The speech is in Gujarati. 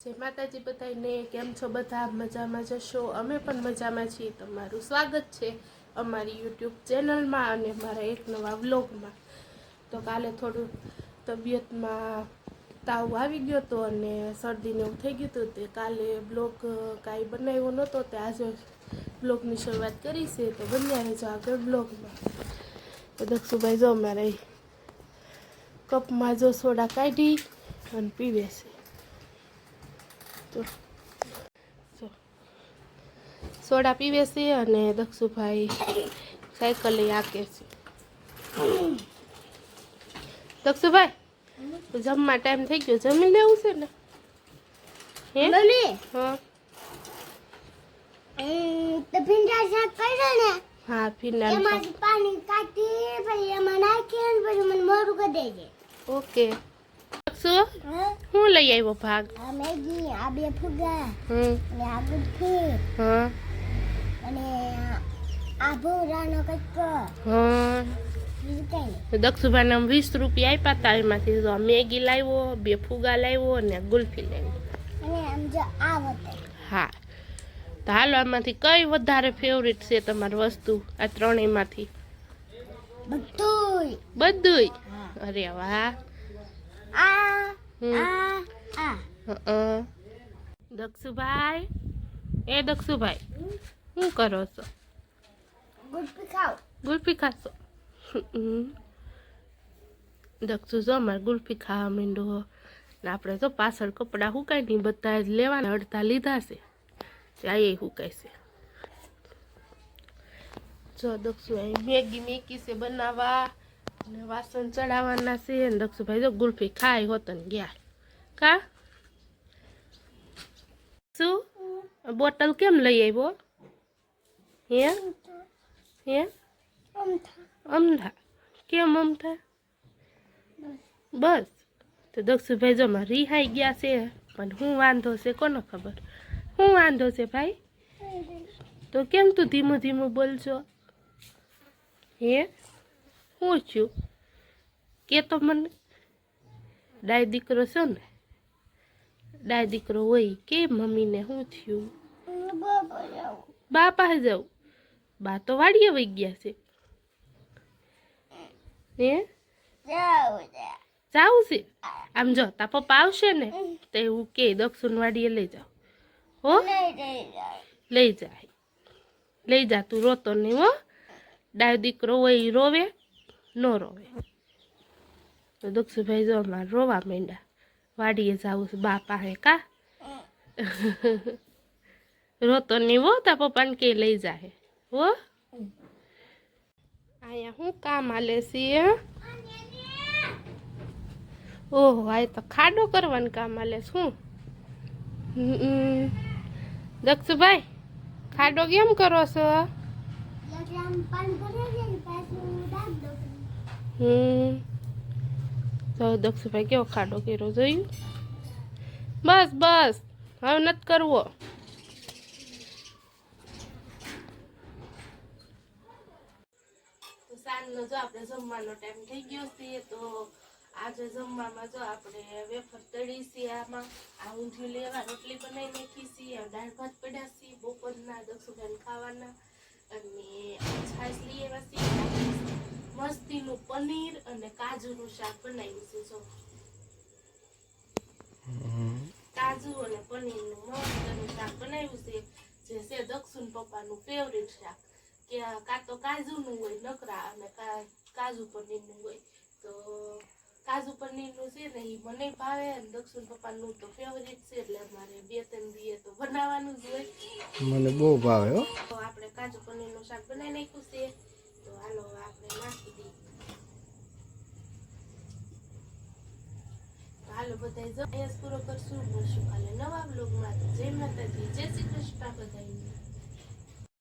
જય માતાજી બધાને કેમ છો બધા? મજામાં જશો? અમે પણ મજામાં છીએ. તમારું સ્વાગત છે અમારી યુટ્યુબ ચેનલમાં અને મારા એક નવા વ્લોગમાં. તો કાલે થોડું તબિયતમાં તાવ આવી ગયો હતો અને શરદીને એવું થઈ ગયું હતું. તે કાલે બ્લોગ કાંઈ બનાવ્યો નહોતો. તે આજે બ્લોગની શરૂઆત કરી છે. તો બન્યા રહેજો આગળ બ્લોગમાં તો દક્ષુભાઈ જો અમારે કપમાં જો સોડા કાઢી અને પીવે છે. તો. સોડા પીવે છે અને દક્ષુભાઈ સાયકલ લઈ આકે છે. દક્ષુભાઈ તો જમવા ટાઈમ થઈ ગયો. જમી લેવું છે ને? હે? હા. એ તો ભીંડા શાક કર્યો ને? હા ભીંડા એમાંથી પાણી કાઢી પછી એમાં નાખી ને પછી મને મોરું કરી દેજે. ઓકે દક્ષુ હા લઈ આવ્યો ભાગ. મેગી આ બે ફુગા હમ. અને આ ગુઠી હા. અને આ ભોરાનો તો દક્ષુભાઈને આમ વીસ રૂપિયા આપ્યા હતા એમાંથી. તો મેગી લાવ્યો બે ફુગા લાવ્યો અને ગુલ્ફી લાવ્યો હા. તો હાલો આમાંથી કઈ વધારે ફેવરિટ છે તમારી વસ્તુ? આ ત્રણેયમાંથી. બધું બધુંય? અરે વાહ. આ હમ. આ દક્ષુભાઈ? એ દક્ષુભાઈ શું કરો છો? ગુલ્ફી ખાશો? દક્ષુ જો અમારે ગુલફી ખાવા માંડો ને આપણે તો પાછળ કપડાં હુકાય નહીં બધા જ લેવાના અડધા લીધા છે. ત્યાં એ હુકાય છે. જો દક્ષુ અહીં મેગી મેકી છે બનાવવા. ને વાસણ ચડાવવાના છે ને દક્ષુભાઈ જો ગુલ્ફી ખાય હોત ને ગયા. કા? શું? બોટલ કેમ લઈ આવ્યો? હે? હે? અમથા. કેમ અમથા? બસ. તો દક્ષુભાઈ જો માં રિહાઈ ગયા છે. પણ હું વાંધો છે કોને ખબર? હું વાંધો છે ભાઈ? તો કેમ તું ધીમું ધીમું બોલશો હે? શું થયું કે તો મને ડાય દીકરો છે ને ડાય દીકરો હોય કે મમ્મીને શું થયું? જાવ બા પાસે જાઉં. બા તો વાડીએ વહી ગયા છે. હે? જાવ જાવું છે. આમ જો તા પપ્પા આવશે ને, તો એવું કે દક્ષિણ વાડીએ લઈ જાઓ. હો? જાવ લઈ જાય. લઈ જા, તું રોતો નહીં હો. ડાય દીકરો હોય રોવે ન રોવે. તો દક્ષુભાઈ જો રોવા માંડ્યા. વાડીએ જાવું છે, બા પાસે કા? રોતો નહીં હો તા પપ્પાને કે લઈ જાય હો? અહીંયા હું કામ હાલે છીએ ઓહો, આ તો ખાડો કરવાનું કામ હાલે શું. દક્ષુભાઈ, ખાડો કેમ કરો છો? તો દક્ષુભાઈ કેવો ખાડો કર્યો જોયું બસ બસ હવે નથી કરવો તો સાંજનો જો આપણે જમવાનો ટાઈમ થઈ ગયો છે તો આજે જમવામાં જો આપણે વેફર તળી છે આમાં, આ ઊંધિયું લેવા રોટલી બનાવી નાખી છે, આ દાળ ભાત પડ્યા છે, બપોરના દક્ષુભાઈને ખાવાના, અને છાશ લઈ આવ્યા છે મસ્તીનું પનીર અને કાજુનું શાક બનાવ્યું છે જો. કાજુ અને પનીરનું મસ્તનું શાક બનાવ્યું છે જે છે દક્ષિણ પપ્પાનું ફેવરિટ શાક. કે કાં તો કાજુનું હોય નકરા અને કાજુ પનીરનું હોય. તો કાજુ પનીરનું છે ને એ મને ભાવે અને દક્ષિણ પપ્પાનું તો ફેવરિટ છે એટલે અમારે બે ત્રણ દીએ તો બનાવવાનું જ હોય. મને બહુ ભાવે હો. તો આપણે કાજુ પનીરનું શાક બનાવી નાખ્યું છે. તો હાલો આપણે નાખી દઈએ. તો હાલો બધા જો જ પૂરો કરશું. મળશું કાલે નવા બ્લોગમાં જય માતાજી. જય શ્રી કૃષ્ણ બધાને